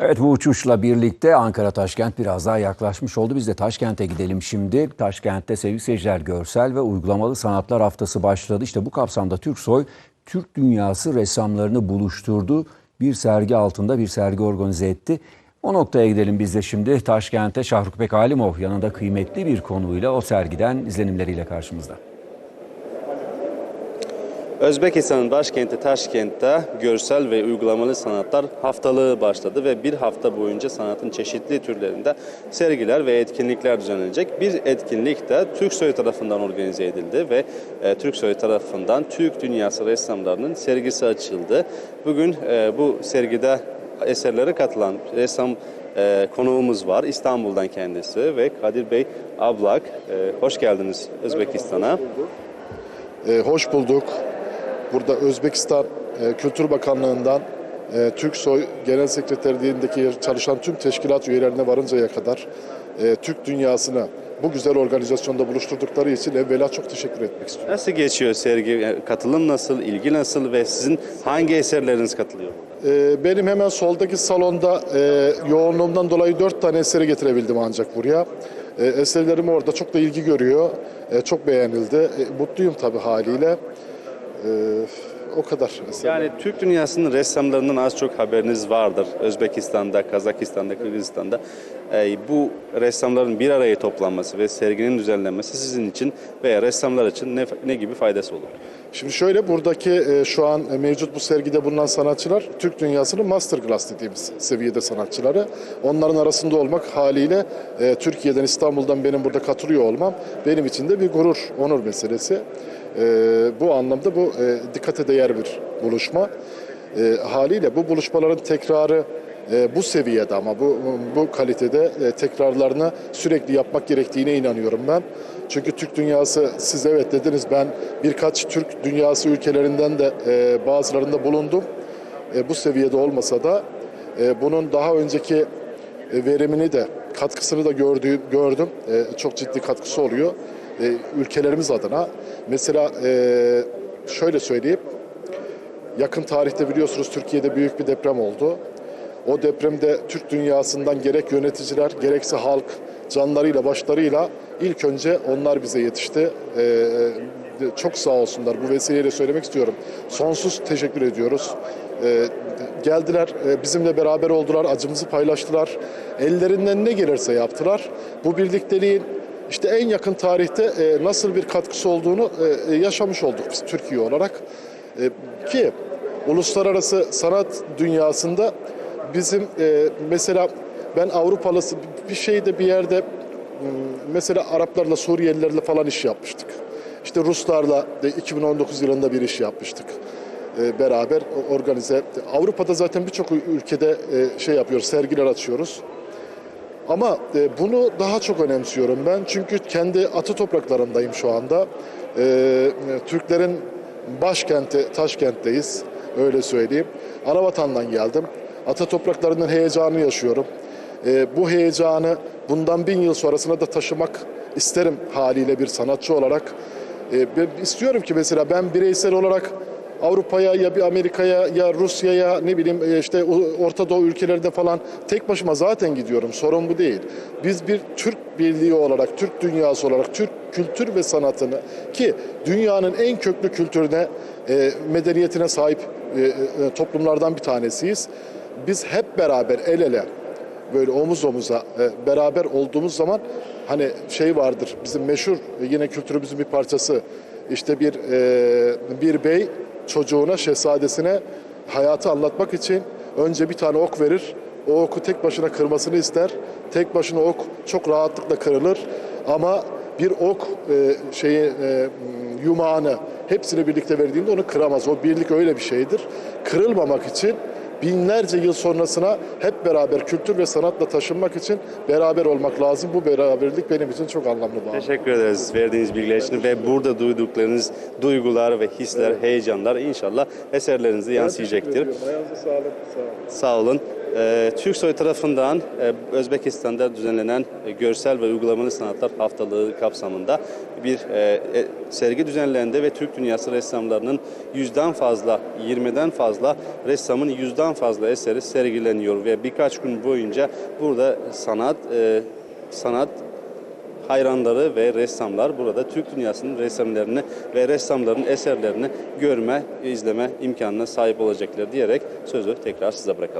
Evet bu uçuşla birlikte Ankara Taşkent biraz daha yaklaşmış oldu. Biz de Taşkent'e gidelim şimdi. Taşkent'te sevgili seyirciler görsel ve uygulamalı sanatlar haftası başladı. İşte bu kapsamda Türksoy Türk dünyası ressamlarını buluşturdu. Bir sergi altında bir sergi organize etti. O noktaya gidelim biz de şimdi. Taşkent'te Şahrukbek Alimov yanında kıymetli bir konuyla o sergiden izlenimleriyle karşımızda. Özbekistan'ın başkenti Taşkent'te görsel ve uygulamalı sanatlar haftalığı başladı ve bir hafta boyunca sanatın çeşitli türlerinde sergiler ve etkinlikler düzenlenecek. Bir etkinlik de Türksoy tarafından organize edildi ve e, Türksoy tarafından Türk dünyası ressamlarının sergisi açıldı. Bugün e, bu sergide eserlere katılan ressam e, konuğumuz var. İstanbul'dan kendisi ve Kadir Bey Ablak. E, hoş geldiniz Özbekistan'a. E, hoş bulduk. Burada Özbekistan e, Kültür Bakanlığı'ndan e, Türksoy Genel Sekreterliğindeki çalışan tüm teşkilat üyelerine varıncaya kadar e, Türk dünyasını bu güzel organizasyonda buluşturdukları için evvela çok teşekkür etmek istiyorum. Nasıl geçiyor sergi? Katılım nasıl, ilgi nasıl ve sizin hangi eserleriniz katılıyor burada? Benim hemen soldaki salonda yoğunluğumdan dolayı dört tane eseri getirebildim ancak buraya. E, eserlerim orada çok da ilgi görüyor. Çok beğenildi. Mutluyum tabii haliyle. E, o kadar. eser. Yani Türk dünyasının ressamlarından az çok haberiniz vardır. Özbekistan'da, Kazakistan'da, Kırgızistan'da. Ee, bu ressamların bir araya toplanması ve serginin düzenlenmesi sizin için veya ressamlar için ne, ne gibi faydası olur? Şimdi şöyle buradaki e, şu an mevcut bu sergide bulunan sanatçılar Türk dünyasının masterclass dediğimiz seviyede sanatçıları. Onların arasında olmak haliyle e, Türkiye'den İstanbul'dan benim burada katılıyor olmam benim için de bir gurur, onur meselesi. E, bu anlamda bu e, dikkate değer bir buluşma. E, haliyle bu buluşmaların tekrarı e, bu seviyede ama bu bu kalitede e, tekrarlarını sürekli yapmak gerektiğine inanıyorum ben. Çünkü Türk dünyası siz evet dediniz ben birkaç Türk dünyası ülkelerinden de e, bazılarında bulundum. E, bu seviyede olmasa da e, bunun daha önceki e, verimini de katkısını da gördüğüm gördüm. E, çok ciddi katkısı oluyor e, ülkelerimiz adına. Mesela e, şöyle söyleyeyim. Yakın tarihte biliyorsunuz Türkiye'de büyük bir deprem oldu. O depremde Türk dünyasından gerek yöneticiler gerekse halk canlarıyla başlarıyla ilk önce onlar bize yetişti. Ee, çok sağ olsunlar. Bu vesileyle söylemek istiyorum. Sonsuz teşekkür ediyoruz. Ee, geldiler, e, bizimle beraber oldular, acımızı paylaştılar. Ellerinden ne gelirse yaptılar. Bu birlikteliğin işte en yakın tarihte e, nasıl bir katkısı olduğunu e, yaşamış olduk biz Türkiye olarak. E, ki uluslararası sanat dünyasında bizim e, mesela ben Avrupalısı bir şeyde bir yerde mesela Araplarla Suriyelilerle falan iş yapmıştık. İşte Ruslarla de 2019 yılında bir iş yapmıştık. E, beraber organize. Avrupa'da zaten birçok ülkede e, şey yapıyoruz, sergiler açıyoruz. Ama e, bunu daha çok önemsiyorum ben. Çünkü kendi atı topraklarındayım şu anda. E, Türklerin başkenti Taşkent'teyiz. Öyle söyleyeyim. Anavatan'dan geldim. Ata topraklarının heyecanını yaşıyorum. E, bu heyecanı bundan bin yıl sonrasına da taşımak isterim haliyle bir sanatçı olarak. E, istiyorum ki mesela ben bireysel olarak Avrupa'ya ya bir Amerika'ya ya Rusya'ya ne bileyim e, işte Orta Doğu ülkelerinde falan tek başıma zaten gidiyorum. Sorun bu değil. Biz bir Türk birliği olarak, Türk dünyası olarak Türk kültür ve sanatını ki dünyanın en köklü kültürüne, e, medeniyetine sahip e, toplumlardan bir tanesiyiz. Biz hep beraber el ele böyle omuz omuza beraber olduğumuz zaman hani şey vardır bizim meşhur yine kültürümüzün bir parçası işte bir bir bey çocuğuna şehzadesine hayatı anlatmak için önce bir tane ok verir o oku tek başına kırmasını ister tek başına ok çok rahatlıkla kırılır ama bir ok e, şeyi e, yumağını hepsini birlikte verdiğinde onu kıramaz. O birlik öyle bir şeydir. Kırılmamak için binlerce yıl sonrasına hep beraber kültür ve sanatla taşınmak için beraber olmak lazım. Bu beraberlik benim için çok anlamlı bağlı. Teşekkür ederiz verdiğiniz bilgiler için ve burada duyduklarınız duygular ve hisler, heyecanlar inşallah eserlerinize yansıyacaktır. Ayağınıza sağlık. Sağ olun. Sağ olun. Ee, Türksoy tarafından e, Özbekistan'da düzenlenen e, görsel ve uygulamalı sanatlar haftalığı kapsamında bir e, sergi düzenlendi ve Türk dünyası ressamlarının yüzden fazla, 20'den fazla ressamın yüzden fazla eseri sergileniyor ve birkaç gün boyunca burada sanat sanat hayranları ve ressamlar burada Türk dünyasının resimlerini ve ressamların eserlerini görme, izleme imkanına sahip olacaklar diyerek sözü tekrar size bırakalım.